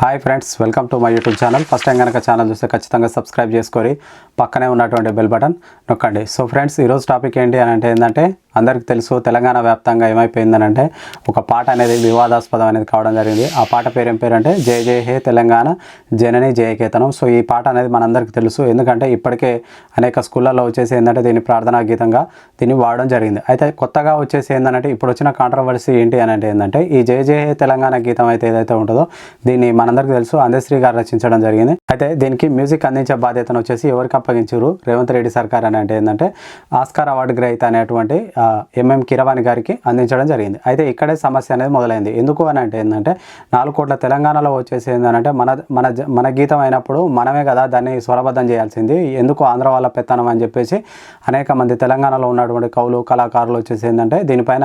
Hi friends welcome to my YouTube channel first time కనుక channel చూస్తే ఖచ్చితంగా subscribe చేసుకొని పక్కనే ఉన్నటువంటి బెల్ బటన్ నొక్కండి. సో ఫ్రెండ్స్ ఈరోజు టాపిక్ ఏంటి అని అంటే ఏంటంటే అందరికీ తెలుసు తెలంగాణ వ్యాప్తంగా ఏమైపోయిందని అంటే ఒక పాట అనేది వివాదాస్పదం అనేది కావడం జరిగింది. ఆ పాట పేరు ఏం పేరు అంటే జయ జయ హే తెలంగాణ జనని జయకేతనం సో ఈ పాట అనేది మనందరికీ తెలుసు. ఎందుకంటే ఇప్పటికే అనేక స్కూళ్ళల్లో వచ్చేసి ఏంటంటే దీన్ని ప్రార్థనా గీతంగా దీన్ని వాడడం జరిగింది. అయితే కొత్తగా వచ్చేసి ఏంటంటే ఇప్పుడు వచ్చిన కాంట్రవర్సీ ఏంటి అని అంటే ఏంటంటే ఈ జయ జయ హే తెలంగాణ గీతం అయితే ఏదైతే ఉంటుందో దీన్ని మనందరికీ తెలుసు అందశ్రీ గారు రచించడం జరిగింది. అయితే దీనికి మ్యూజిక్ అందించే బాధ్యతను వచ్చేసి ఎవరికి అప్పగించారు? రేవంత్ రెడ్డి సర్కార్ అని అంటే ఏంటంటే ఆస్కార్ అవార్డు గ్రహీత అనేటువంటి ఎంఎం కిరవాణి గారికి అందించడం జరిగింది. అయితే ఇక్కడే సమస్య అనేది మొదలైంది. ఎందుకు అని అంటే ఏంటంటే నాలుగు కోట్ల తెలంగాణలో వచ్చేసి ఏంటంటే మన మన మన గీతం అయినప్పుడు మనమే కదా దాన్ని స్వరబద్ధం చేయాల్సింది. ఎందుకు ఆంధ్ర వాళ్ళ పెత్తనం అని చెప్పేసి అనేక మంది తెలంగాణలో ఉన్నటువంటి కవులు కళాకారులు వచ్చేసి ఏంటంటే దీనిపైన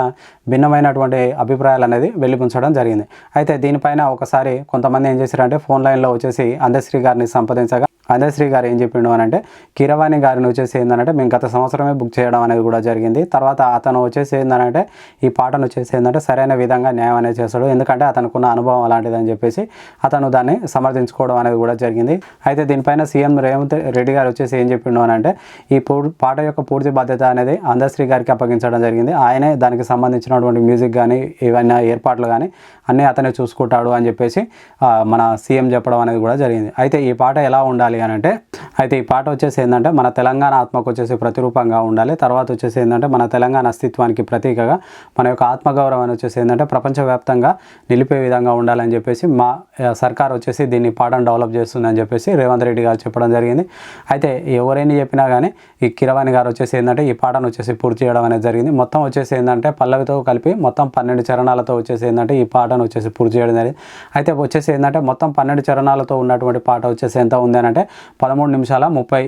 భిన్నమైనటువంటి అభిప్రాయాలు అనేది వెళ్ళిపుంచడం జరిగింది. అయితే దీనిపైన ఒకసారి కొంతమంది ఏం చేశారంటే ఫోన్ లైన్లో వచ్చేసి అందశ్రీ గారిని సంప్రదించగా అందశ్రీ గారు ఏం చెప్పిండు అని అంటే కిరవాణి గారిని వచ్చేసి ఏంటంటే మేము గత సంవత్సరమే బుక్ చేయడం అనేది కూడా జరిగింది. తర్వాత అతను వచ్చేసి ఏంటంటే ఈ పాటను వచ్చేసి ఏంటంటే సరైన విధంగా న్యాయం అనేది చేస్తాడు. ఎందుకంటే అతనుకున్న అనుభవం అలాంటిది అని చెప్పేసి అతను దాన్ని సమర్థించుకోవడం అనేది కూడా జరిగింది. అయితే దీనిపైన సీఎం రేవంత్ రెడ్డి గారు వచ్చేసి ఏం చెప్పిండు అని అంటే ఈ పూ- పాట యొక్క పూర్తి బాధ్యత అనేది అందశ్రీ గారికి అప్పగించడం జరిగింది. ఆయనే దానికి సంబంధించినటువంటి మ్యూజిక్ కానీ ఏవైనా ఏర్పాట్లు కానీ అన్నీ అతనే చూసుకుంటాడు అని చెప్పేసి ఆ, మన సీఎం చెప్పడం అనేది కూడా జరిగింది. అయితే ఈ పాట ఎలా ఉండాలి అని అంటే అయితే ఈ పాట వచ్చేసి ఏంటంటే మన తెలంగాణ ఆత్మకు వచ్చేసి ప్రతిరూపంగా ఉండాలి. తర్వాత వచ్చేసి ఏంటంటే మన తెలంగాణ అస్తిత్వానికి ప్రతీకగా మన యొక్క ఆత్మగౌరవాన్ని వచ్చేసి ఏంటంటే ప్రపంచవ్యాప్తంగా నిలిపే విధంగా ఉండాలని చెప్పేసి మా సర్కార్ వచ్చేసి దీన్ని పాటను డెవలప్ చేస్తుందని చెప్పేసి రేవంత్ రెడ్డి గారు చెప్పడం జరిగింది. అయితే ఎవరైనా చెప్పినా కానీ ఈ కిరవాణి గారు వచ్చేసి ఏంటంటే ఈ పాటను వచ్చేసి పూర్తి చేయడం అనేది జరిగింది. మొత్తం వచ్చేసి ఏంటంటే పల్లవితో కలిపి మొత్తం పన్నెండు చరణాలతో వచ్చేసి ఏంటంటే ఈ పాటను వచ్చేసి పూర్తి చేయడం జరిగింది. అయితే వచ్చేసి ఏంటంటే మొత్తం పన్నెండు చరణాలతో ఉన్నటువంటి పాట వచ్చేసి ఎంత ఉంది అని అంటే పదమూడు నిమిషాల ముప్పై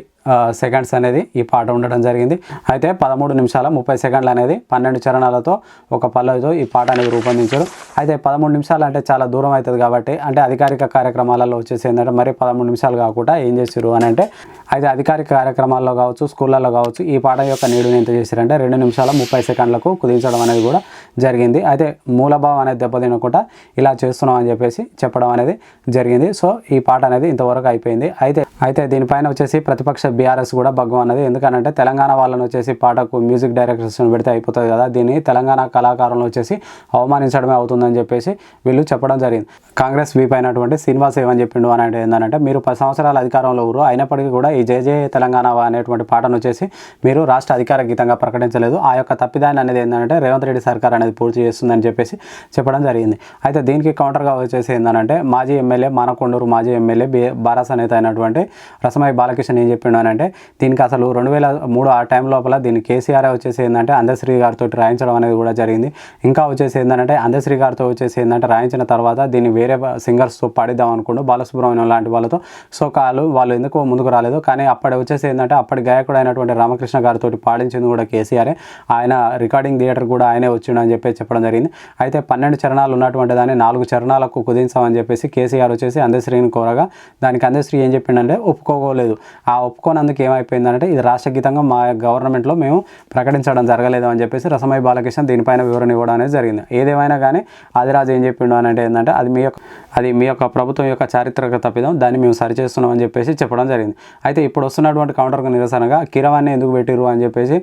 సెకండ్స్ అనేది ఈ పాట ఉండడం జరిగింది. అయితే పదమూడు నిమిషాల ముప్పై సెకండ్లు అనేది పన్నెండు చరణాలతో ఒక పల్లవితో ఈ పాట అనేది రూపొందించారు. అయితే పదమూడు నిమిషాలు అంటే చాలా దూరం అవుతుంది కాబట్టి అంటే అధికారిక కార్యక్రమాలలో వచ్చేసి ఏంటంటే మరి పదమూడు నిమిషాలు కాకుండా ఏం చేశారు అని అంటే అయితే అధికారిక కార్యక్రమాల్లో కావచ్చు స్కూళ్ళల్లో కావచ్చు ఈ పాట యొక్క నీడుని ఎంత చేశారంటే రెండు నిమిషాల ముప్పై సెకండ్లకు కుదించడం అనేది కూడా జరిగింది. అయితే మూలభావం అనేది దెబ్బతినకుండా ఇలా చేస్తున్నాం అని చెప్పేసి చెప్పడం అనేది జరిగింది. సో ఈ పాట అనేది ఇంతవరకు అయిపోయింది. అయితే అయితే దీనిపైన వచ్చేసి ప్రతిపక్ష బీఆర్ఎస్ కూడా భగ్గం అన్నది. ఎందుకంటే తెలంగాణ వాళ్ళని వచ్చేసి పాటకు మ్యూజిక్ డైరెక్టర్స్ పెడితే అయిపోతుంది కదా. దీన్ని తెలంగాణ కళాకారులను వచ్చేసి అవమానించడమే అవుతుందని చెప్పేసి వీళ్ళు చెప్పడం జరిగింది. కాంగ్రెస్ వీప్ అయినటువంటి శ్రీనివాస్ ఏమని చెప్పిండు అని అంటే ఏంటంటే మీరు పది సంవత్సరాల అధికారంలో ఊరు అయినప్పటికీ కూడా ఈ జేజే తెలంగాణ అనేటువంటి పాటను వచ్చేసి మీరు రాష్ట్ర అధికార గీతంగా ప్రకటించలేదు. ఆ యొక్క తప్పిదాన్ని అనేది ఏంటంటే రేవంత్ రెడ్డి సర్కార్ అనేది పూర్తి చేస్తుందని చెప్పేసి చెప్పడం జరిగింది. అయితే దీనికి కౌంటర్గా వచ్చేసి ఏంటంటే మాజీ ఎమ్మెల్యే మానకొండూరు మాజీ ఎమ్మెల్యే బి బారాస నేత అయినటువంటి రసమయ్య బాలకృష్ణ ఏం చెప్పిండు అని అంటే దీనికి అసలు రెండు వేల మూడు ఆ టైం లోపల దీన్ని కేసీఆర్ వచ్చేసి ఏంటంటే అందశ్రీ గారితో రాయించడం అనేది కూడా జరిగింది. ఇంకా వచ్చేసి ఏంటంటే అందశ్రీ గారితో వచ్చేసి ఏంటంటే రాయించిన తర్వాత దీన్ని వేరే సింగర్స్తో పాడిద్దాం అనుకుంటూ బాలసుబ్రహ్మణ్యం లాంటి వాళ్ళతో. సో కాలు వాళ్ళు ఎందుకు ముందుకు రాలేదు. కానీ అప్పటి వచ్చేసి ఏంటంటే అప్పటి గాయకుడు అయినటువంటి రామకృష్ణ గారితో పాడించింది కూడా కేసీఆర్. ఆయన రికార్డింగ్ థియేటర్ కూడా ఆయనే వచ్చిండు అని చెప్పి చెప్పడం జరిగింది. అయితే పన్నెండు చరణాలు ఉన్నటువంటి దాన్ని నాలుగు చరణాలకు కుదించామని చెప్పేసి కేసీఆర్ వచ్చేసి అందశ్రీని కోరగా దానికి అందశ్రీ ఏం చెప్పిండంటే ఒప్పుకోలేదు. ఆ ఒప్పుకో ఒప్పుకోనందుకు ఏమైపోయిందంటే ఇది రాష్ట్ర గీతంగా మా గవర్నమెంట్లో మేము ప్రకటించడం జరగలేదు అని చెప్పేసి రసమయ్య బాలకృష్ణ దీనిపైన వివరణ ఇవ్వడం అనేది జరిగింది. ఏదేమైనా కానీ ఆదిరాజు ఏం చెప్పిండు అని అంటే ఏంటంటే అది మీ యొక్క అది మీ యొక్క ప్రభుత్వం యొక్క చారిత్రక తప్పిదం దాన్ని మేము సరిచేస్తున్నాం అని చెప్పేసి చెప్పడం జరిగింది. అయితే ఇప్పుడు వస్తున్నటువంటి కౌంటర్కు నిరసనగా కిరవాన్ని ఎందుకు పెట్టిరు అని చెప్పేసి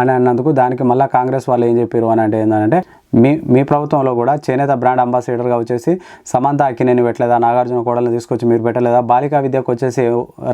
అని అన్నందుకు దానికి మళ్ళీ కాంగ్రెస్ వాళ్ళు ఏం చెప్పారు అని అంటే ఏంటంటే మీ మీ ప్రభుత్వంలో కూడా చేనేత బ్రాండ్ అంబాసిడర్గా వచ్చేసి సమంత అక్కినేని పెట్టలేదా నాగార్జున కోడలను తీసుకొచ్చి మీరు పెట్టలేదా బాలికా విద్యకు వచ్చేసి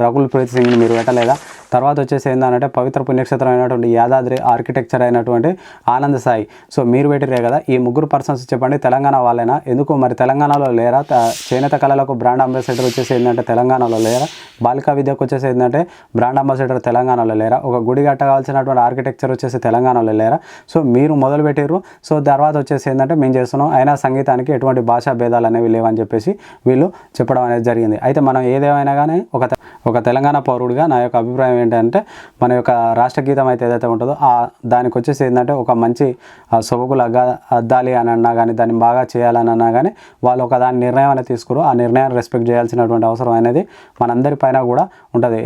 రకుల్ ప్రీత్ సింగ్ని మీరు పెట్టలేదా తర్వాత వచ్చేసి ఏంటంటే పవిత్ర పుణ్యక్షేత్రం అయినటువంటి యాదాద్రి ఆర్కిటెక్చర్ అయినటువంటి ఆనంద్ సాయి. సో మీరు పెట్టిరే కదా ఈ ముగ్గురు పర్సన్స్ చెప్పండి తెలంగాణ వాళ్ళైనా? ఎందుకు మరి తెలంగాణలో లేరా? చేనేత కళలకు బ్రాండ్ అంబాసిడర్ వచ్చేసి ఏంటంటే తెలంగాణలో లేరా? బాలికా విద్యకు వచ్చేసి ఏంటంటే బ్రాండ్ అంబాసిడర్ తెలంగాణలో లేరా? ఒక గుడి కట్టగాల్సినటువంటి ఆర్కిటెక్చర్ వచ్చేసి తెలంగాణలో లేరా? సో మీరు మొదలు పెట్టారు సో తర్వాత వచ్చేసి ఏంటంటే మేము చేస్తున్నాం అయినా సంగీతానికి ఎటువంటి భాషా భేదాలు అనేవి లేవని చెప్పేసి వీళ్ళు చెప్పడం అనేది జరిగింది. అయితే మనం ఏదేమైనా కానీ ఒక ఒక తెలంగాణ పౌరుడిగా నా యొక్క అభిప్రాయం ఏంటంటే మన యొక్క రాష్ట్ర గీతం అయితే ఏదైతే ఉంటుందో ఆ దానికి వచ్చేసి ఏంటంటే ఒక మంచి సొబగులు అగ్గా అద్దాలి అని అన్నా కానీ దాన్ని బాగా చేయాలని అన్నా కానీ వాళ్ళు ఒక దాని నిర్ణయం అనేది తీసుకురు. ఆ నిర్ణయాన్ని రెస్పెక్ట్ చేయాల్సినటువంటి అవసరం అనేది మనందరి పైన కూడా ఉంటుంది.